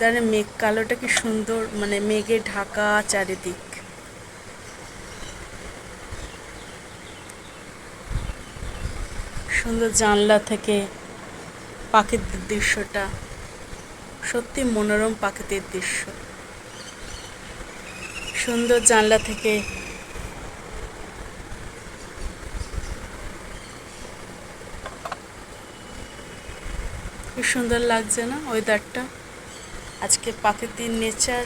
ওয়েদারে মেঘ, কালোটা কি সুন্দর মানে মেঘে ঢাকা চারিদিক। সুন্দর জানলা থেকে পাখির দৃশ্যটা, সত্যি মনোরম প্রাকৃতিক দৃশ্য। সুন্দর জানলা থেকে কি সুন্দর লাগছে না ওয়েদারটা আজকে প্রাকৃতিক নেচার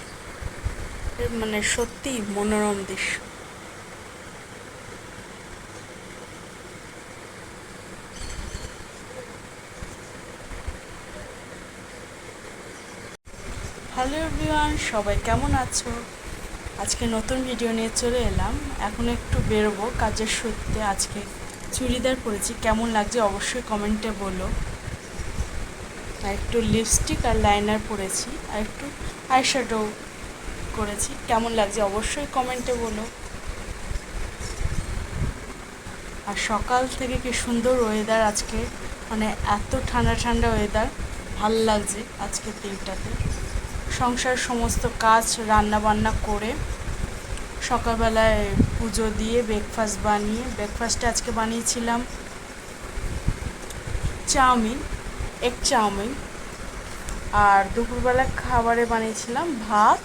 মানে সত্যি মনোরম দৃশ্য। হ্যালো এভরিওয়ান, সবাই কেমন আছো? আজকে নতুন ভিডিও নিয়ে চলে এলাম। এখন একটু বেরোবো কাজের সূত্রে। আজকে চুড়িদার পরেছি। কেমন লাগছে অবশ্যই কমেন্টে বলো। আর একটু লিপস্টিক আর লাইনার পরেছি, আর একটু আইশ্যাডো করেছি। কেমন লাগছে অবশ্যই কমেন্টে বলো। আর সকাল থেকে কি সুন্দর ওয়েদার আজকে? মানে এত ঠান্ডা ঠান্ডা ওয়েদার ভালো লাগছে আজকে দিনটাতে। সংসার সমস্ত কাজ রান্না বান্না করে সকালবেলায় পুজো দিয়ে ব্রেকফাস্ট বানিয়ে ব্রেকফাস্টে আজকে বানিয়েছিলাম চাউমিন। এগ চাউমিন আর দুপুরবেলা খাবারে বানিয়েছিলাম ভাত,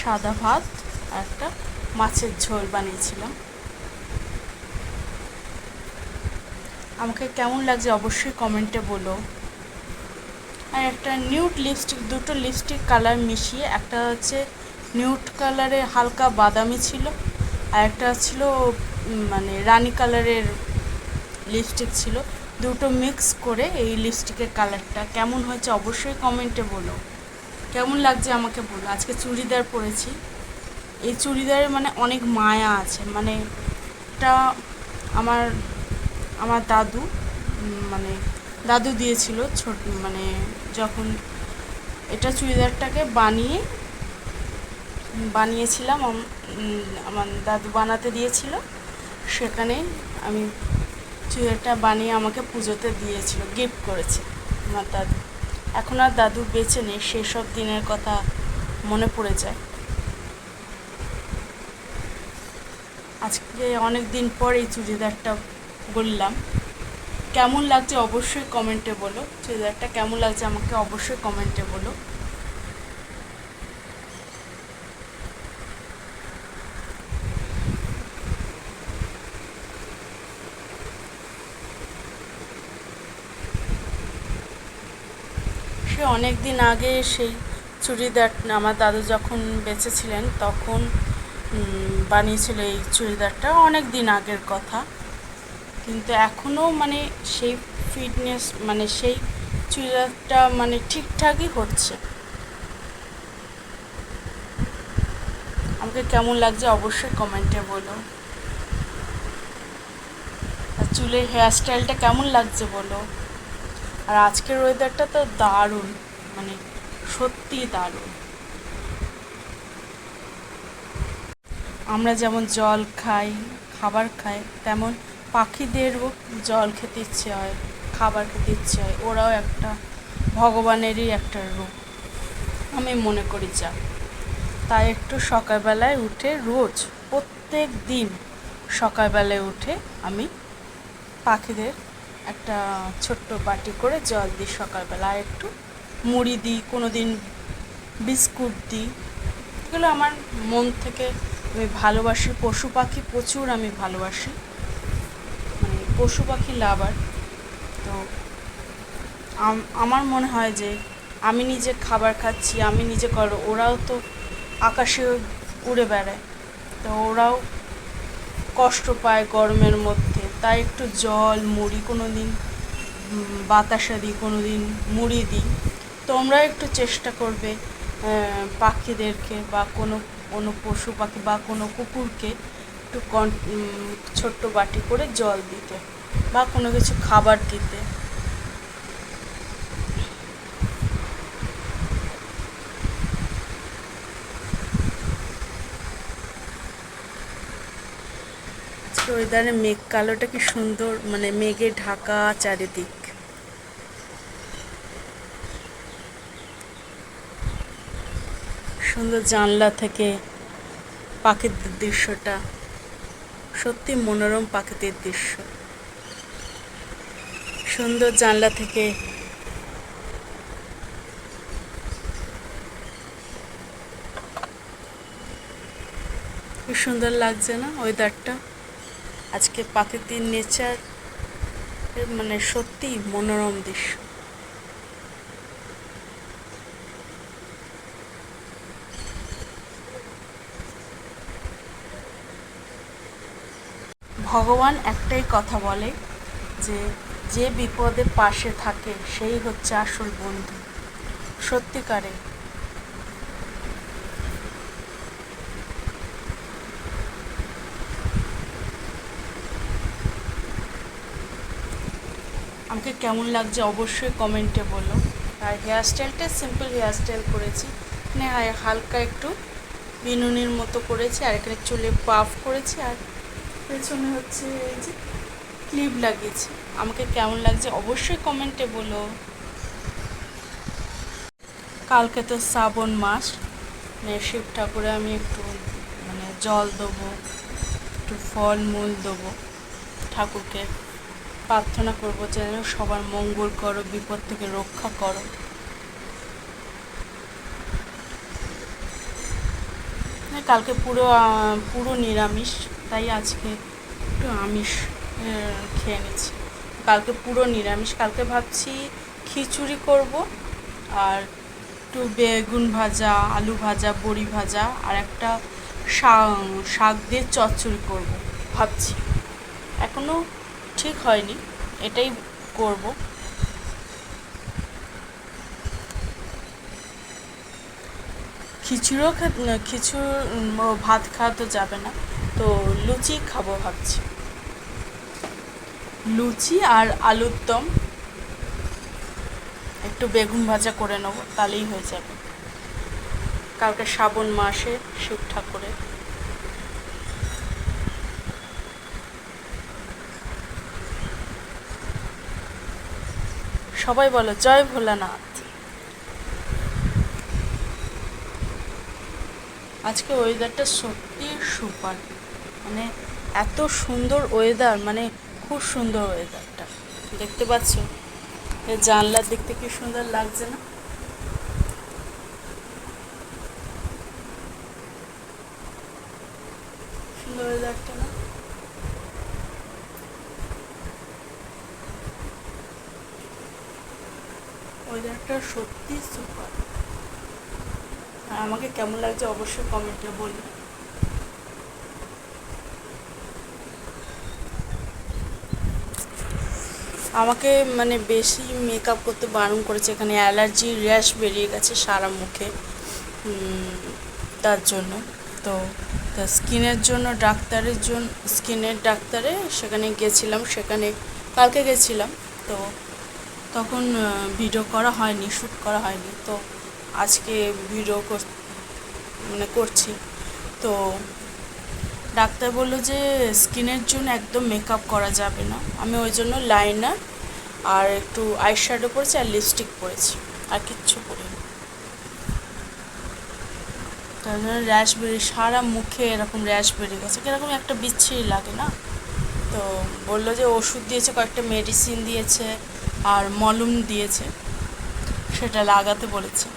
সাদা ভাত, আর একটা মাছের ঝোল বানিয়েছিলাম। আমাকে কেমন লাগছে অবশ্যই কমেন্টে বলো। আর একটা নিউট লিপস্টিক, দুটো লিপস্টিক কালার মিশিয়ে, একটা হচ্ছে নিউট কালারে হালকা বাদামি ছিল, আর একটা ছিল মানে রানি কালারের লিপস্টিক ছিল। দুটো মিক্স করে এই লিপস্টিকের কালারটা কেমন হয়েছে অবশ্যই কমেন্টে বলো। কেমন লাগছে আমাকে বলো। আজকে চুড়িদার পরেছি। এই চুড়িদারের মানে অনেক মায়া আছে। মানে এটা আমার আমার দাদু মানে দাদু দিয়েছিল ছোট মানে যখন এটা চুড়িদারটাকে বানিয়ে, বানিয়েছিলাম আমার দাদু বানাতে দিয়েছিল। সেখানে আমি চুড়িদারটা বানিয়ে আমাকে পুজোতে দিয়েছিল গিফট করেছে। আমার দাদু, এখন আর দাদু বেঁচে নেই, সেসব দিনের কথা মনে পড়ে যায়। আজকে অনেক দিন পর এই চুড়িদারটা বললাম কেমন লাগছে অবশ্যই কমেন্টে বলো। চুড়িদারটা কেমন লাগছে আমাকে অবশ্যই কমেন্টে বলো। অনেক দিন আগে সেই চুড়িদার আমার দাদু যখন বেঁচে ছিলেন তখন বানিয়েছিল এই চুড়িদারটা অনেক দিন আগের কথা। কিন্তু এখনও মানে সেই ফিটনেস মানে সেই চুড়িদারটা মানে ঠিকঠাকই হচ্ছে। আমাকে কেমন লাগছে অবশ্যই কমেন্টে বলো। আর চুলের হেয়ারস্টাইলটা কেমন লাগছে বলো। আর আজকের ওয়েদারটা তো দারুণ মানে সত্যি দারুণ। আমরা যেমন জল খাই, খাবার খাই, তেমন পাখিদেরও জল খেতে ইচ্ছে হয়, খাবার খেতে ইচ্ছে হয়। ওরাও একটা ভগবানেরই একটা রূপ। আমি মনে করি যা। তাই একটু সকালবেলায় উঠে রোজ প্রত্যেক দিন সকালবেলায় উঠে আমি পাখিদের একটা ছোট্ট বাটি করে জল দিই সকালবেলা, আর একটু মুড়ি দিই কোনো দিন বিস্কুট দিই। এগুলো আমার মন থেকে আমি ভালোবাসি। পশু পাখি প্রচুর আমি ভালোবাসি। মানে পশু পাখি লাভার। তো আমার মনে হয় যে আমি নিজে খাবার খাচ্ছি, আমি নিজে করো, ওরাও তো আকাশে উড়ে বেড়ায়। তো ওরাও কষ্ট পায় গরমের মধ্যে। তাই একটু জল, মুড়ি কোনো দিন বাতাসা দিই কোনো দিন মুড়ি দিই। তোমরা একটু চেষ্টা করবে পাখিদেরকে বা কোনো কোনো পশু পাখি বা কোনো কুকুরকে একটু কন ছোট্ট বাটি করে জল দিতে বা কোনো কিছু খাবার দিতে। আজকে ওয়েদারে মেঘ, কালোটা কি সুন্দর মানে মেঘে ঢাকা চারিদিক। সুন্দর জানলা থেকে প্রাকৃতিক দৃশ্যটা। সত্যি মনোরম প্রাকৃতিক দৃশ্য। সুন্দর জানলা থেকে কি সুন্দর লাগছে না ওয়েদারটা আজকে প্রাকৃতিক নেচার মানে সত্যি মনোরম দৃশ্য। ভগবান একটাই কথা বলে যে যে বিপদে পাশে থাকে, সেই হচ্ছে আসল বন্ধু। সত্যিকারে আমাকে কেমন লাগছে অবশ্যই কমেন্টে বলো। আর হেয়ার স্টাইলটা সিম্পল হেয়ার স্টাইল করেছি মানে হালকা একটু বিনুনির মতো করেছি, আর এখানে চুলে পাফ করেছি, আর পেছনে হচ্ছে এই যে ক্লিপ লাগিয়েছি। আমাকে কেমন লাগছে অবশ্যই কমেন্টে বলো। কালকে তো শ্রাবণ মাস মানে শিব ঠাকুরে আমি একটু মানে জল দেবো, একটু ফল মূল দেবো ঠাকুরকে। প্রার্থনা করব যেন সবার মঙ্গল করো, বিপদ থেকে রক্ষা করো। মানে কালকে পুরো পুরো নিরামিষ, তাই আজকে একটু আমিষ খেয়ে নিচ্ছি। কালকে পুরো নিরামিষ, কালকে ভাবছি খিচুড়ি করব আর একটু বেগুন ভাজা, আলু ভাজা, বড়ি ভাজা আর একটা শাক শাক দিয়ে চচ্চড়ি করব, ভাবছি। এখনও ঠিক হয়নি, এটাই করব। খিচুড়িও খিচুড় ভাত খাওয়া তো যাবে না, তো লুচি খাব ভাবছি। লুচি আর আলুর দম, একটু বেগুন ভাজা করে নেব, তাহলেই হয়ে যাবে। কালকে শ্রাবণ মাসে শিব ঠাকুরের সবাই বলো, জয় ভোলানাথ। আজকে ওয়েদারটা সত্যি সুপার। মানে এত সুন্দর ওয়েদার মানে খুব সুন্দর ওয়েদারটা দেখতে পাচ্ছ? জানলার থেকে কি সুন্দর লাগছে না সুন্দর ওয়েদারটা না ওয়েদারটা সত্যি সুপার। আর আমাকে কেমন লাগছে অবশ্যই কমেন্টে বলি আমাকে মানে বেশি মেকআপ করতে বারণ করেছে এখানে অ্যালার্জি র্যাশ বেরিয়ে গেছে সারা মুখে। তার জন্য। তো তা স্কিনের জন্য ডাক্তারের জন্য স্কিনের ডাক্তারে সেখানে গেছিলাম, সেখানে কালকে গেছিলাম। তো তখন ভিডিও করা হয়নি শ্যুট করা হয়নি। তো আজকে ভিডিও মানে করছি। তো ডাক্তার বলল যে, স্কিনের জন্য একদম মেকআপ করা যাবে না। আমি ওই জন্য লাইনার আর একটু আইশ্যাডো পরেছি আর লিপস্টিক পরেছি। আর কিচ্ছু পরিনি। তার জন্য র্যাশ বেরিয়ে সারা মুখে এরকম র্যাশ বেরিয়ে গেছে। কীরকম একটা বিচ্ছিরি লাগে না? তো বলল যে, ওষুধ দিয়েছে, কয়েকটা মেডিসিন দিয়েছে। আর মলম দিয়েছে, সেটা লাগাতে বলেছে।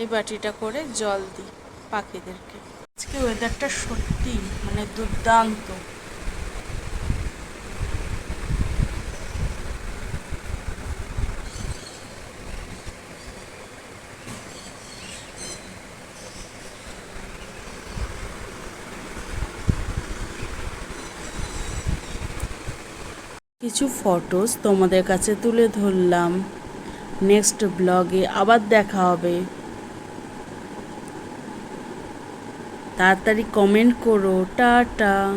এই বাটিটা করে জল দিই পাখিদেরকে। আজকে ওয়েদারটা সত্যি মানে দুর্দান্ত। কিছু ফটোস তোমাদের কাছে তুলে ধরলাম। নেক্সট ব্লগে আবার দেখা হবে। তাড়াতাড়ি কমেন্ট করো। টাটা।